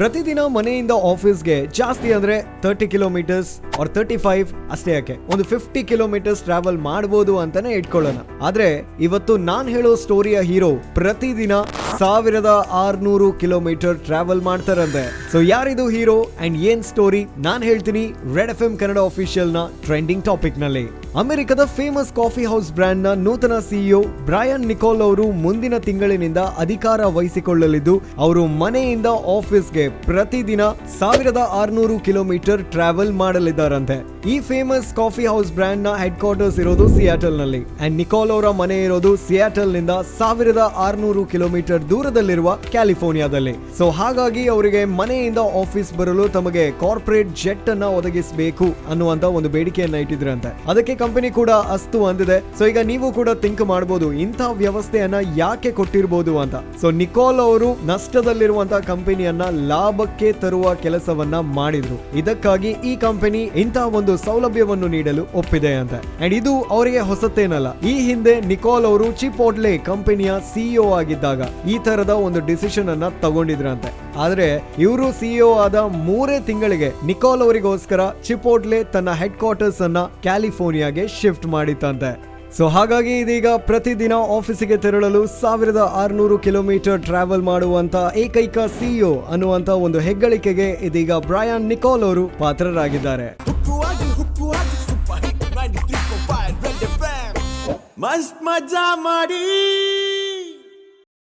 ಪ್ರತಿದಿನ ಮನೆಯಿಂದ ಆಫೀಸ್ಗೆ ಜಾಸ್ತಿ ಅಂದ್ರೆ thirty kilometres or thirty five ಅಷ್ಟೇ ಯಾಕೆ? ಒಂದು ಫಿಫ್ಟಿ ಕಿಲೋಮೀಟರ್ಸ್ ಟ್ರಾವೆಲ್ ಮಾಡಬಹುದು ಅಂತಾನೆ ಇಟ್ಕೊಳ್ಳೋಣ. ಆದ್ರೆ, ಇವತ್ತು ನಾನ್ ಹೇಳೋ ಸ್ಟೋರಿಯ ಹೀರೋ ಪ್ರತಿದಿನ ಸಾವಿರದ ಆರ್ನೂರು ಕಿಲೋಮೀಟರ್ ಟ್ರಾವೆಲ್ ಮಾಡ್ತಾರಂತೆ. ಸೊ ಯಾರಿದು ಹೀರೋ ಅಂಡ್ ಏನ್ ಸ್ಟೋರಿ ನಾನ್ ಹೇಳ್ತೀನಿ ರೆಡ್ ಎಫ್ ಎಂ ಕನ್ನಡ ಅಫಿಷಿಯಲ್ನ ಟ್ರೆಂಡಿಂಗ್ ಟಾಪಿಕ್ನಲ್ಲಿ. ಅಮೆರಿಕದ ಫೇಮಸ್ ಕಾಫಿ ಹೌಸ್ ಬ್ರ್ಯಾಂಡ್ನ ನೂತನ ಸಿಇಒ ಬ್ರಾಯನ್ ನಿಕೋಲ್ ಅವರು ಮುಂದಿನ ತಿಂಗಳಿನಿಂದ ಅಧಿಕಾರ ವಹಿಸಿಕೊಳ್ಳಲಿದ್ದು, ಅವರು ಮನೆಯಿಂದ ಆಫೀಸ್ಗೆ ಪ್ರತಿದಿನ ಸಾವಿರದ ಆರ್ನೂರು ಕಿಲೋಮೀಟರ್ ಟ್ರಾವೆಲ್ ಮಾಡಲಿದ್ದಾರಂತೆ ಈ ಫೇಮಸ್ ಕಾಫಿ ಹೌಸ್ ಬ್ರ್ಯಾಂಡ್ನ ಹೆಡ್ ಕ್ವಾರ್ಟರ್ಸ್ ಇರೋದು ಸಿಯಾಟಲ್ನಲ್ಲಿ. ಅಂಡ್ ನಿಕೋಲ್ ಅವರ ಮನೆ ಇರೋದು ಸಿಯಾಟಲ್ನಿಂದ ಸಾವಿರದ ಆರ್ನೂರು ಕಿಲೋಮೀಟರ್ ದೂರದಲ್ಲಿರುವ ಕ್ಯಾಲಿಫೋರ್ನಿಯಾದಲ್ಲಿ ಸೊ ಹಾಗಾಗಿ ಅವರಿಗೆ ಮನೆಯಿಂದ ಆಫೀಸ್ ಬರಲು ತಮಗೆ ಕಾರ್ಪೊರೇಟ್ ಜೆಟ್ ಅನ್ನ ಒದಗಿಸಬೇಕು ಅನ್ನುವಂತ ಒಂದು ಬೇಡಿಕೆಯನ್ನ ಇಟ್ಟಿದ್ರಂತೆ. ಅದಕ್ಕೆ ಕಂಪನಿ ಕೂಡ ಅಸ್ತು ಅಂದಿದೆ. ಸೊ ಈಗ ನೀವು ಕೂಡ ಥಿಂಕ್ ಮಾಡಬಹುದು ಇಂಥ ವ್ಯವಸ್ಥೆಯನ್ನ ಯಾಕೆ ಕೊಟ್ಟಿರಬಹುದು ಅಂತ. ಸೊ ನಿಕೋಲ್ ಅವರು ನಷ್ಟದಲ್ಲಿರುವಂತಹ ಕಂಪನಿಯನ್ನ ಲಾಭಕ್ಕೆ ತರುವ ಕೆಲಸವನ್ನ ಮಾಡಿದ್ರು. ಇದಕ್ಕಾಗಿ ಈ ಕಂಪನಿ ಇಂತಹ ಒಂದು ಸೌಲಭ್ಯವನ್ನು ನೀಡಲು ಒಪ್ಪಿದೆ ಅಂತ. ಅಂಡ್ ಇದು ಅವರಿಗೆ ಹೊಸತೇನಲ್ಲ. ಈ ಹಿಂದೆ ನಿಕೋಲ್ ಅವರು ಚಿಪೋಟ್ಲೆ ಕಂಪನಿಯ ಸಿಇಒ ಆಗಿದ್ದಾಗ ಈ ತರದ ಒಂದು ಡಿಸಿಷನ್ ಅನ್ನ ತಗೊಂಡಿದ್ರಂತೆ. ಆದ್ರೆ ಇವರು ಸಿಇಒ ಆದ ಮೂರೇ ತಿಂಗಳಿಗೆ ನಿಕೋಲ್ ಅವರಿಗೋಸ್ಕರ ಚಿಪೋಟ್ಲೆ ತನ್ನ ಹೆಡ್ ಕ್ವಾರ್ಟರ್ಸ್ ಅನ್ನ ಕ್ಯಾಲಿಫೋರ್ನಿಯಾಗೆ ಶಿಫ್ಟ್ ಮಾಡಿತ್ತಂತೆ. ಸೊ ಹಾಗಾಗಿ ಇದೀಗ ಪ್ರತಿದಿನ ಆಫೀಸಿಗೆ ತೆರಳಲು ಸಾವಿರದ ಆರುನೂರು ಕಿಲೋಮೀಟರ್ ಟ್ರಾವೆಲ್ ಮಾಡುವಂತ ಏಕೈಕ ಸಿಇಒ ಅನ್ನುವಂತ ಒಂದು ಹೆಗ್ಗಳಿಕೆಗೆ ಇದೀಗ ಬ್ರಯಾನ್ ನಿಕೋಲ್ ಅವರು ಪಾತ್ರರಾಗಿದ್ದಾರೆ. મસ્ત મજા મળી